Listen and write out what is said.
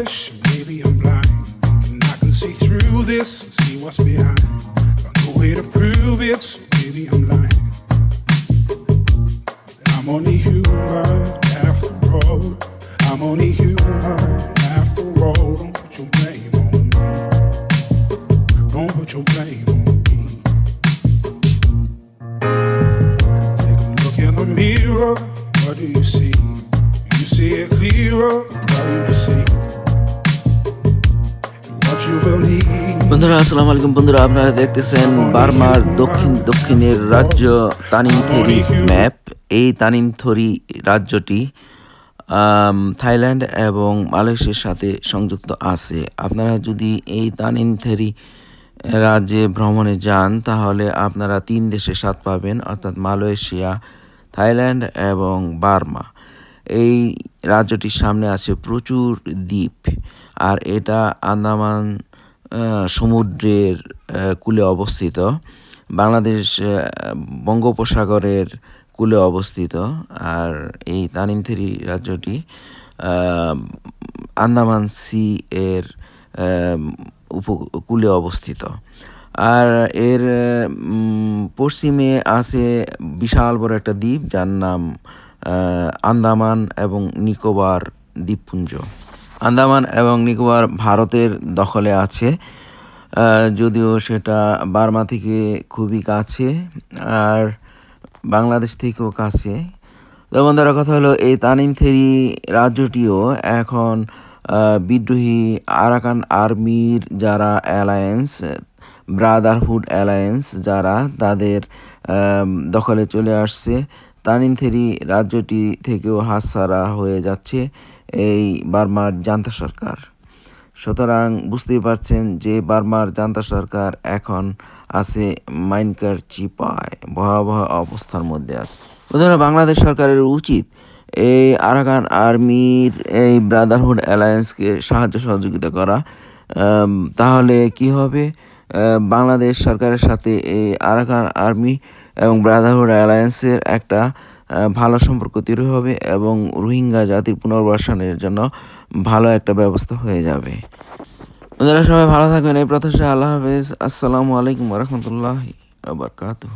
foolish, maybe I'm blind. And I can see through this and see what's behind. No way to prove it, so maybe I'm lying. I'm only human after all. I'm only human after all. Don't put your blame on me. Don't put your blame on me. Take a look in the mirror. What do you see? You see it clearer. How you see? বন্ধুরা আসসালামু আলাইকুম বন্ধুরা আপনারা দেখতেছেন বার্মার দক্ষিণ দক্ষিণের রাজ্য তানিমথেরি ম্যাপ। এই তানিমথরি রাজ্যটি থাইল্যান্ড এবং মালয়েশিয়ার সাথে সংযুক্ত আছে। আপনারা যদি এই তানিমথেরি রাজ্যে ভ্রমণে যান তাহলে আপনারা তিন দেশে স্বাদ পাবেন অর্থাৎ মালয়েশিয়া থাইল্যান্ড এবং বার্মা। এই রাজ্যটির সামনে আছে প্রচুর দ্বীপ আর এটা আন্দামান সমুদ্রের কূলে অবস্থিত। বাংলাদেশ বঙ্গোপসাগরের কূলে অবস্থিত। আর এই তানিমথেরি রাজ্যটি আন্দামান সি এর উপকূলে অবস্থিত। আর এর পশ্চিমে আছে বিশাল বড় একটা দ্বীপ, যার নাম আন্দামান এবং নিকোবর দ্বীপপুঞ্জ। আন্দামান এবং নিকোবর ভারতের দখলে আছে। যদিও সেটা বার্মা থেকে খুবই কাছে, আর বাংলাদেশ থেকেও কাছে। তো বন্ধুরা, কথা হলো এই তানিমথেরি রাজ্যটিও এখন বিদ্রোহী আরাকান আর্মির যারা অ্যালায়েন্স, ব্রাদারহুড অ্যালায়েন্স যারা তাদের দখলে চলে আসছে। তানিমথেরি রাজ্যটি থেকেও হাতছাড়া হয়ে যাচ্ছে এই বার্মার জান্তা সরকার। সুতরাং বুঝতেই পারছেন যে বার্মার জান্তা সরকার এখন আছে মাইনকার চিপায়, ভয়াবহ অবস্থার মধ্যে আছে। বন্ধুরা, বাংলাদেশ সরকারের উচিত এই আরাকান আর্মির এই ব্রাদারহুড অ্যালায়েন্সকে সাহায্য সহযোগিতা করা। তাহলে কি হবে? বাংলাদেশ সরকারের সাথে এই আরাকান আর্মি এবং ব্রাদারহুড অ্যালায়েন্সের একটা ভালো সম্পর্ক তৈরি হবে এবং রোহিঙ্গা জাতির পুনর্বাসনের জন্য ভালো একটা ব্যবস্থা হয়ে যাবে। আপনারা সবাই ভালো থাকবেন। এই প্রত্যাশা আল্লাহ হাফেজ। আসসালামু আলাইকুম রহমতুল্লাহ আবরকাতুহ